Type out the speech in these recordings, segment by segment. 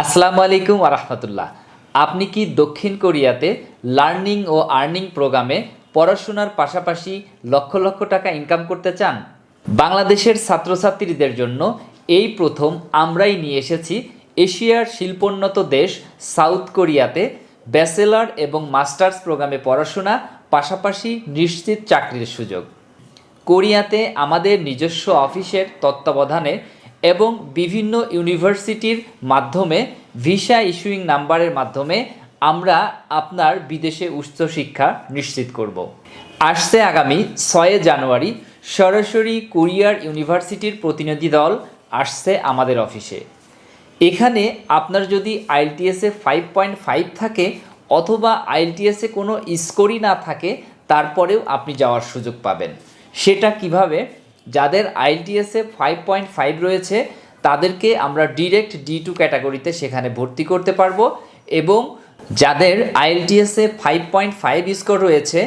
আসসালামু আলাইকুম আরহামতুল্লাহ আপনি কি দক্ষিণ কোরিয়াতে লার্নিং ও আর্নিং প্রোগ্রামে পড়াশোনার পাশাপাশি লক্ষ লক্ষ টাকা ইনকাম করতে চান? বাংলাদেশের ছাত্রছাত্রীদের জন্য এই প্রথম আমরাই নিয়ে এসেছি এশিয়ার শিল্পোন্নত দেশ সাউথ কোরিয়াতে ব্যাচেলর এবং মাস্টার্স প্রোগ্রামে পড়াশোনা, পাশাপাশি নিশ্চিত চাকরির সুযোগ। কোরিয়াতে আমাদের নিজস্ব অফিসের তত্ত্বাবধানে এবং বিভিন্ন ইউনিভার্সিটির মাধ্যমে ভিসা ইস্যুইং নাম্বারের মাধ্যমে আমরা আপনার বিদেশে উচ্চশিক্ষা নিশ্চিত করব। আসছে আগামী ছয় জানুয়ারি, সরাসরি কোরিয়ার ইউনিভার্সিটির প্রতিনিধি দল আসছে আমাদের অফিসে। এখানে আপনার যদি আইএলটিএসে ফাইভ পয়েন্ট ফাইভ থাকে অথবা আইএলটিএসে কোনো স্কোরই না থাকে, তারপরেও আপনি যাওয়ার সুযোগ পাবেন। সেটা কীভাবে? যাদের আইএলটিএসে ফাইভ পয়েন্ট ফাইভ রয়েছে, তাদেরকে আমরা ডিরেক্ট ডি টু ক্যাটাগরিতে সেখানে ভর্তি করতে পারব এবং যাদের আইএলটিএসে ফাইভ পয়েন্ট ফাইভ স্কোর রয়েছে,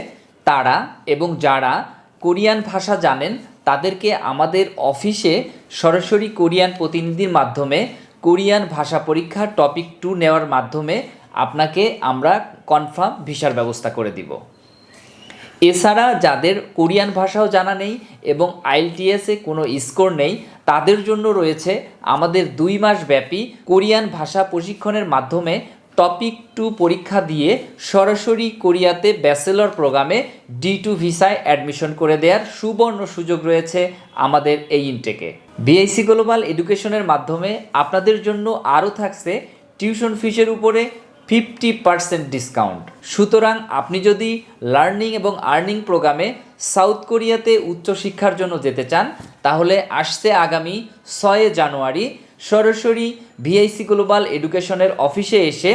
তারা এবং যারা কোরিয়ান ভাষা জানেন, তাদেরকে আমাদের অফিসে সরাসরি কোরিয়ান প্রতিনিধির মাধ্যমে কোরিয়ান ভাষা পরীক্ষা টপিক টু নেওয়ার মাধ্যমে আপনাকে আমরা কনফার্ম ভিসার ব্যবস্থা করে দিব। এছাড়া যাদের কোরিয়ান ভাষাও জানা নেই এবং আইএলটিএসে কোনো স্কোর নেই, তাদের জন্য রয়েছে আমাদের দুই মাস ব্যাপী কোরিয়ান ভাষা প্রশিক্ষণের মাধ্যমে টপিক টু পরীক্ষা দিয়ে সরাসরি কোরিয়াতে ব্যাচেলর প্রোগ্রামে ডি টু ভিসায় অ্যাডমিশন করে দেওয়ার সুবর্ণ সুযোগ রয়েছে আমাদের এই ইনটেকে। বিআইসি গ্লোবাল এডুকেশনের মাধ্যমে আপনাদের জন্য আরও থাকছে টিউশন ফিসের উপরে ফিফটি পার্সেন্ট ডিসকাউন্ট সুতরাং আপনি যদি লার্নিং এবং আর্নিং প্রোগ্রামে সাউথ কোরিয়াতে উচ্চশিক্ষার জন্য যেতে চান, তাহলে আসছে আগামী ছয় জানুয়ারি সরাসরি ভিআইসি গ্লোবাল এডুকেশনের অফিসে এসে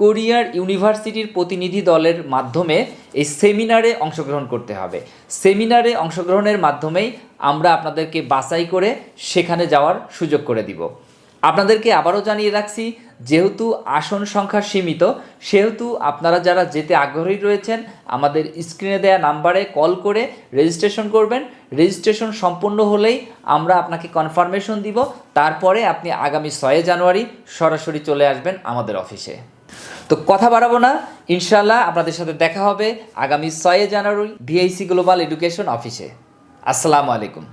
কোরিয়ার ইউনিভার্সিটির প্রতিনিধি দলের মাধ্যমে এই সেমিনারে অংশগ্রহণ করতে হবে। সেমিনারে অংশগ্রহণের মাধ্যমেই আমরা আপনাদেরকে বাছাই করে সেখানে যাওয়ার সুযোগ করে দিব। আপনাদেরকে আবারও জানিয়ে রাখছি, যেহেতু আসন সংখ্যা সীমিত, সেহেতু আপনারা যারা যেতে আগ্রহী রয়েছেন, আমাদের স্ক্রিনে দেওয়া নাম্বারে কল করে রেজিস্ট্রেশন করবেন। রেজিস্ট্রেশন সম্পূর্ণ হলেই আমরা আপনাকে কনফার্মেশন দিব। তারপরে আপনি আগামী ছয় জানুয়ারি সরাসরি চলে আসবেন আমাদের অফিসে। তো কথা বাড়াবো না ইনশাল্লাহ আপনাদের সাথে দেখা হবে আগামী ছয় জানুয়ারি ভিআইসি গ্লোবাল এডুকেশন অফিসে। আসসালামু আলাইকুম।